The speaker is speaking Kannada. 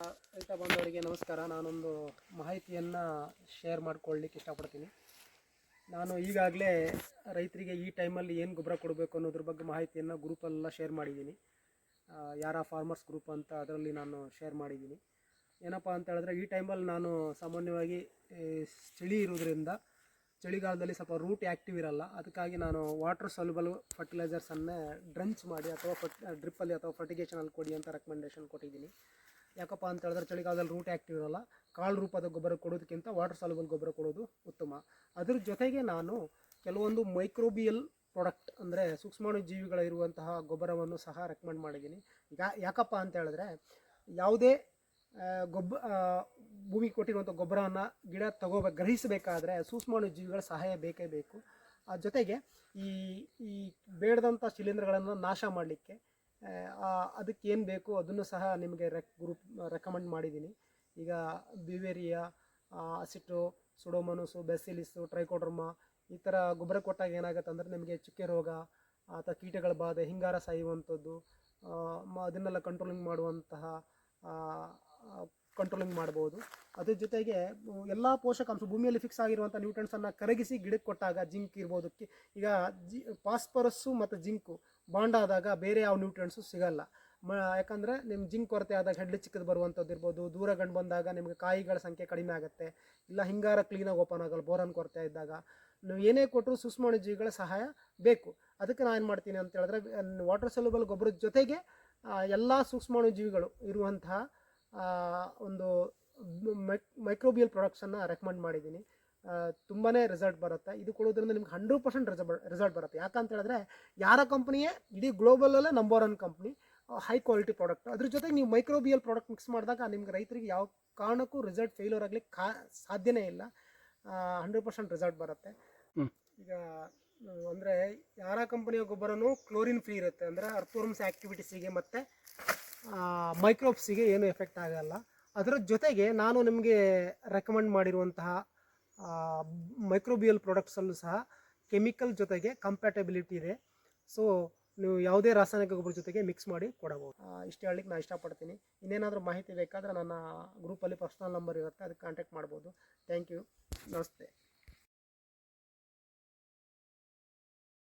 ರೈತ ಬಾಂಧವರಿಗೆ ನಮಸ್ಕಾರ. ನಾನೊಂದು ಮಾಹಿತಿಯನ್ನು ಶೇರ್ ಮಾಡ್ಕೊಳ್ಳಿಕ್ಕೆ ಇಷ್ಟಪಡ್ತೀನಿ. ನಾನು ಈಗಾಗಲೇ ರೈತರಿಗೆ ಈ ಟೈಮಲ್ಲಿ ಏನು ಗೊಬ್ಬರ ಕೊಡಬೇಕು ಅನ್ನೋದ್ರ ಬಗ್ಗೆ ಮಾಹಿತಿಯನ್ನು ಗ್ರೂಪಲ್ಲೆಲ್ಲ ಶೇರ್ ಮಾಡಿದ್ದೀನಿ. ಯಾರ ಫಾರ್ಮರ್ಸ್ ಗ್ರೂಪ್ ಅಂತ ಅದರಲ್ಲಿ ನಾನು ಶೇರ್ ಮಾಡಿದ್ದೀನಿ. ಏನಪ್ಪ ಅಂತ ಹೇಳಿದ್ರೆ ಈ ಟೈಮಲ್ಲಿ ನಾನು ಸಾಮಾನ್ಯವಾಗಿ ಚಳಿ ಇರೋದ್ರಿಂದ ಚಳಿಗಾಲದಲ್ಲಿ ಸ್ವಲ್ಪ ರೂಟ್ ಆ್ಯಕ್ಟಿವ್ ಇರಲ್ಲ. ಅದಕ್ಕಾಗಿ ನಾನು ವಾಟರ್ ಸೊಲ್ಯುಬಲ್ ಫರ್ಟಿಲೈಸರ್ಸನ್ನೇ ಡ್ರಂಚ್ ಮಾಡಿ ಅಥವಾ ಫಟ್ ಡ್ರಿಪ್ಪಲ್ಲಿ ಅಥವಾ ಫರ್ಟಿಗೇಷನಲ್ಲಿ ಕೊಡಿ ಅಂತ ರೆಕಮೆಂಡೇಷನ್ ಕೊಟ್ಟಿದ್ದೀನಿ. ಯಾಕಪ್ಪ ಅಂತ ಹೇಳಿದ್ರೆ ಚಳಿಗಾಲದಲ್ಲಿ ರೂಟ್ ಆ್ಯಕ್ಟಿವ್ ಇರಲ್ಲ. ಕಾಳು ರೂಪದ ಗೊಬ್ಬರ ಕೊಡೋದಕ್ಕಿಂತ ವಾಟರ್ ಸಾಲ್ಯುಬಲ್ ಗೊಬ್ಬರ ಕೊಡೋದು ಉತ್ತಮ. ಅದ್ರ ಜೊತೆಗೆ ನಾನು ಕೆಲವೊಂದು ಮೈಕ್ರೋಬಿಯಲ್ ಪ್ರಾಡಕ್ಟ್ ಅಂದರೆ ಸೂಕ್ಷ್ಮಾಣು ಜೀವಿಗಳಿರುವಂತಹ ಗೊಬ್ಬರವನ್ನು ಸಹ ರೆಕಮೆಂಡ್ ಮಾಡಿದ್ದೀನಿ. ಯಾಕಪ್ಪ ಅಂತ ಹೇಳಿದ್ರೆ ಯಾವುದೇ ಗೊಬ್ಬ ಭೂಮಿ ಕೊಟ್ಟಿರುವಂಥ ಗೊಬ್ಬರವನ್ನು ಗಿಡ ತಗೋಬೇಕು ಗ್ರಹಿಸಬೇಕಾದ್ರೆ ಸೂಕ್ಷ್ಮಾಣು ಜೀವಿಗಳ ಸಹಾಯ ಬೇಕೇ ಬೇಕು. ಆ, ಜೊತೆಗೆ ಈ ಈ ಬೇಡದಂಥ ಶಿಲೀಂಧ್ರಗಳನ್ನು ನಾಶ ಮಾಡಲಿಕ್ಕೆ ಅದಕ್ಕೆ ಏನು ಬೇಕು ಅದನ್ನು ಸಹ ನಿಮಗೆ ರೆಕ್, ಗ್ರೂಪ್, ರೆಕಮೆಂಡ್ ಮಾಡಿದ್ದೀನಿ ಈಗ ಬಿವೇರಿಯಾ ಅಸಿಟು ಸುಡೋಮನಸು, ಬೆಸಿಲಿಸು, ಟ್ರೈಕೋಡ್ರಮ ಈ ಥರ ಗೊಬ್ಬರ ಕೊಟ್ಟಾಗ ಏನಾಗುತ್ತೆ ಅಂದರೆ ನಿಮಗೆ ಚುಕ್ಕೆ ರೋಗ ಅಥವಾ ಕೀಟಗಳ ಬಾಧೆ, ಹಿಂಗಾರ ಸಾಯುವಂಥದ್ದು ಅದನ್ನೆಲ್ಲ ಕಂಟ್ರೋಲಿಂಗ್ ಮಾಡುವಂತಹ ಕಂಟ್ರೋಲಿಂಗ್ ಮಾಡ್ಬೋದು. ಅದ್ರ ಜೊತೆಗೆ ಎಲ್ಲ ಪೋಷಕಾಂಶ ಭೂಮಿಯಲ್ಲಿ ಫಿಕ್ಸ್ ಆಗಿರುವಂಥ ನ್ಯೂಟ್ರನ್ಸನ್ನು ಕರಗಿಸಿ ಗಿಡಕ್ಕೆ ಕೊಟ್ಟಾಗ ಜಿಂಕ್ ಇರ್ಬೋದು ಈಗ ಜಿ ಫಾಸ್ಫರಸ್ಸು ಮತ್ತು ಜಿಂಕು ಬಾಂಡ್ ಆದಾಗ ಬೇರೆ ಯಾವ ನ್ಯೂಟ್ರೆನ್ಸು ಸಿಗಲ್ಲ. ಮ, ಯಾಕಂದರೆ ನಿಮ್ಮ ಜಿಂಕ್ ಕೊರತೆ ಆದಾಗ ಹೆಡ್ಲಿ ಚಿಕ್ಕದು ಬರುವಂಥದ್ದು ಇರ್ಬೋದು, ದೂರ ಗಂಡು ಬಂದಾಗ ನಿಮಗೆ ಕಾಯಿಗಳ ಸಂಖ್ಯೆ ಕಡಿಮೆ ಆಗುತ್ತೆ, ಇಲ್ಲ ಹಿಂಗಾರ ಕ್ಲೀನಾಗಿ ಓಪನ್ ಆಗಲ್ಲ, ಬೋರನ್ ಕೊರತೆ ಇದ್ದಾಗ. ನೀವು ಏನೇ ಕೊಟ್ಟರು ಸೂಕ್ಷ್ಮಾಣು ಜೀವಿಗಳ ಸಹಾಯ ಬೇಕು. ಅದಕ್ಕೆ ನಾನು ಏನು ಮಾಡ್ತೀನಿ ಅಂತ ಹೇಳಿದ್ರೆ ವಾಟರ್ ಸೆಲ್ಯುಬಲ್ ಗೊಬ್ಬರದ ಜೊತೆಗೆ ಎಲ್ಲ ಸೂಕ್ಷ್ಮಾಣು ಜೀವಿಗಳು ಇರುವಂತಹ ಒಂದು ಮೈಕ್ರೋಬಿಯಲ್ ಪ್ರಾಡಕ್ಟ್ಸನ್ನು ರೆಕಮೆಂಡ್ ಮಾಡಿದ್ದೀನಿ. ತುಂಬಾ ರಿಸಲ್ಟ್ ಬರುತ್ತೆ. ಇದು ಕೊಡೋದ್ರಿಂದ ನಿಮ್ಗೆ ಹಂಡ್ರೆಡ್ ಪರ್ಸೆಂಟ್ ರಿಸಲ್ಟ್ ಬರುತ್ತೆ. ಯಾಕಂತ ಹೇಳಿದ್ರೆ ಯಾರ ಕಂಪ್ನಿಯೇ ಇಡೀ ಗ್ಲೋಬಲಲ್ಲೇ number one company high quality product ಅದ್ರ ಜೊತೆಗೆ ನೀವು ಮೈಕ್ರೋಬಿಯಲ್ ಪ್ರಾಡಕ್ಟ್ ಮಿಕ್ಸ್ ಮಾಡಿದಾಗ ನಿಮ್ಗೆ ರೈತರಿಗೆ ಯಾವ ಕಾರಣಕ್ಕೂ ರಿಸಲ್ಟ್ ಫೇಲ್ಯೂರ್ ಆಗಲಿಕ್ಕೆ ಕಾ ಸಾಧ್ಯನೇ ಇಲ್ಲ. ಹಂಡ್ರೆಡ್ ಪರ್ಸೆಂಟ್ ರಿಸಲ್ಟ್ ಬರುತ್ತೆ. ಈಗ ಅಂದರೆ ಯಾರ ಕಂಪನಿಯ ಗೊಬ್ಬರನೂ ಕ್ಲೋರಿನ್ ಫ್ರೀ ಇರುತ್ತೆ. ಅಂದರೆ ಅರ್ಥೋರ್ಮ್ಸ್ ಆ್ಯಕ್ಟಿವಿಟೀಸಿಗೆ ಮತ್ತು ಮೈಕ್ರೋಬ್ಸಿಗೆ ಏನು ಎಫೆಕ್ಟ್ ಆಗಲ್ಲ. ಅದರ ಜೊತೆಗೆ ನಾನು ನಿಮಗೆ ರೆಕಮೆಂಡ್ ಮಾಡಿರುವಂತಹ ಮೈಕ್ರೋಬಿಯಲ್ ಪ್ರಾಡಕ್ಟ್ಸಲ್ಲೂ ಸಹ ಕೆಮಿಕಲ್ ಜೊತೆಗೆ ಕಂಪ್ಯಾಟಬಿಲಿಟಿ ಇದೆ. ಸೊ ನೀವು ಯಾವುದೇ ರಾಸಾಯನಿಕ ಗೊಬ್ಬರ ಜೊತೆಗೆ ಮಿಕ್ಸ್ ಮಾಡಿ ಕೊಡಬಹುದು. ಇಷ್ಟು ಹೇಳಲಿಕ್ಕೆ ನಾನು ಇಷ್ಟಪಡ್ತೀನಿ. ಇನ್ನೇನಾದರೂ ಮಾಹಿತಿ ಬೇಕಾದರೆ ನನ್ನ ಗ್ರೂಪಲ್ಲಿ ಪರ್ಸ್ನಲ್ ನಂಬರ್ ಇರುತ್ತೆ, ಅದಕ್ಕೆ ಕಾಂಟ್ಯಾಕ್ಟ್ ಮಾಡ್ಬೋದು. ಥ್ಯಾಂಕ್ ಯು ನಮಸ್ತೆ.